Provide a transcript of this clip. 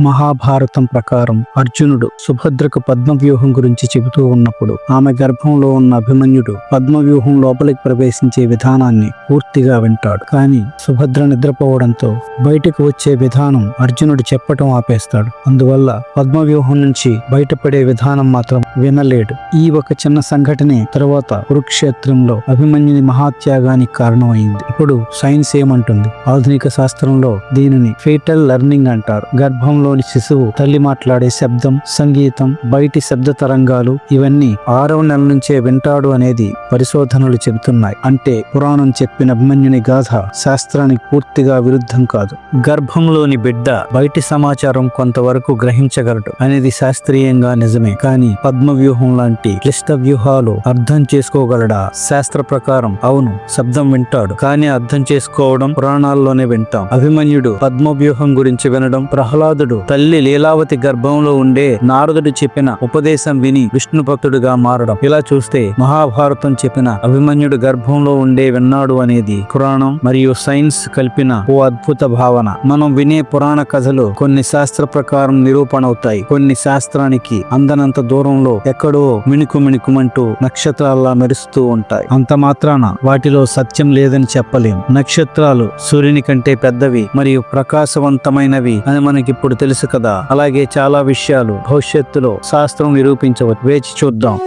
మహాభారతం ప్రకారం అర్జునుడు సుభద్రకు పద్మవ్యూహం గురించి చెబుతూ ఉన్నప్పుడు ఆమె గర్భంలో ఉన్న అభిమన్యుడు పద్మవ్యూహం లోపలికి ప్రవేశించే విధానాన్ని పూర్తిగా వింటాడు. కానీ సుభద్ర నిద్రపోవడంతో బయటకు వచ్చే విధానం అర్జునుడు చెప్పటం ఆపేస్తాడు. అందువల్ల పద్మవ్యూహం నుంచి బయటపడే విధానం మాత్రం వినలేడు. ఈ ఒక చిన్న సంఘటనే తరువాత కురుక్షేత్రంలో అభిమన్యుని మహాత్యాగానికి కారణమైంది. ఇప్పుడు సైన్స్ ఏమంటుంది? ఆధునిక శాస్త్రంలో దీనిని ఫేటల్ లెర్నింగ్ అంటారు. గర్భం గర్భంలోని శిశువు తల్లి మాట్లాడే శబ్దం సంగీతం బయటి శబ్ద తరంగాలు ఇవన్నీ ఆరవ నెల నుంచే వింటాడు అనేది పరిశోధనలు చెబుతున్నాయి. అంటే పురాణం చెప్పిన అభిమన్యుని గాథ శాస్త్రానికి పూర్తిగా విరుద్ధం కాదు. గర్భంలోని బిడ్డ బయటి సమాచారం కొంతవరకు గ్రహించగలడు అనేది శాస్త్రీయంగా నిజమే. కానీ పద్మ వ్యూహం లాంటి క్లిష్ట వ్యూహాలు అర్థం చేసుకోగలడా? శాస్త్ర ప్రకారం అవును శబ్దం వింటాడు. కానీ అర్థం చేసుకోవడం పురాణాల్లోనే వింటాం. అభిమన్యుడు పద్మ వ్యూహం గురించి వినడం ప్రహ్లాదుడు తల్లి లీలావతి గర్భంలో ఉండే నారదుడు చెప్పిన ఉపదేశం విని విష్ణు భక్తుడుగా మారడం. ఇలా చూస్తే మహాభారతం చెప్పిన అభిమన్యుడు గర్భంలో ఉండే విన్నాడు అనేది పురాణం మరియు సైన్స్ కలిపిన ఓ అద్భుత భావన. మనం వినే పురాణ కథలు కొన్ని శాస్త్ర ప్రకారం నిరూపణ అవుతాయి. కొన్ని శాస్త్రానికి అందనంత దూరంలో ఎక్కడో మిణుకు మిణుకుమంటూ నక్షత్రాల్లా మెరుస్తూ ఉంటాయి. అంత మాత్రాన వాటిలో సత్యం లేదని చెప్పలేం. నక్షత్రాలు సూర్యుని కంటే పెద్దవి మరియు ప్రకాశవంతమైనవి అని మనకిప్పుడు తెలుసు కదా? అలాగే చాలా విషయాలు భవిష్యత్తులో శాస్త్రం నిరూపించవచ్చు వేచి చూద్దాం.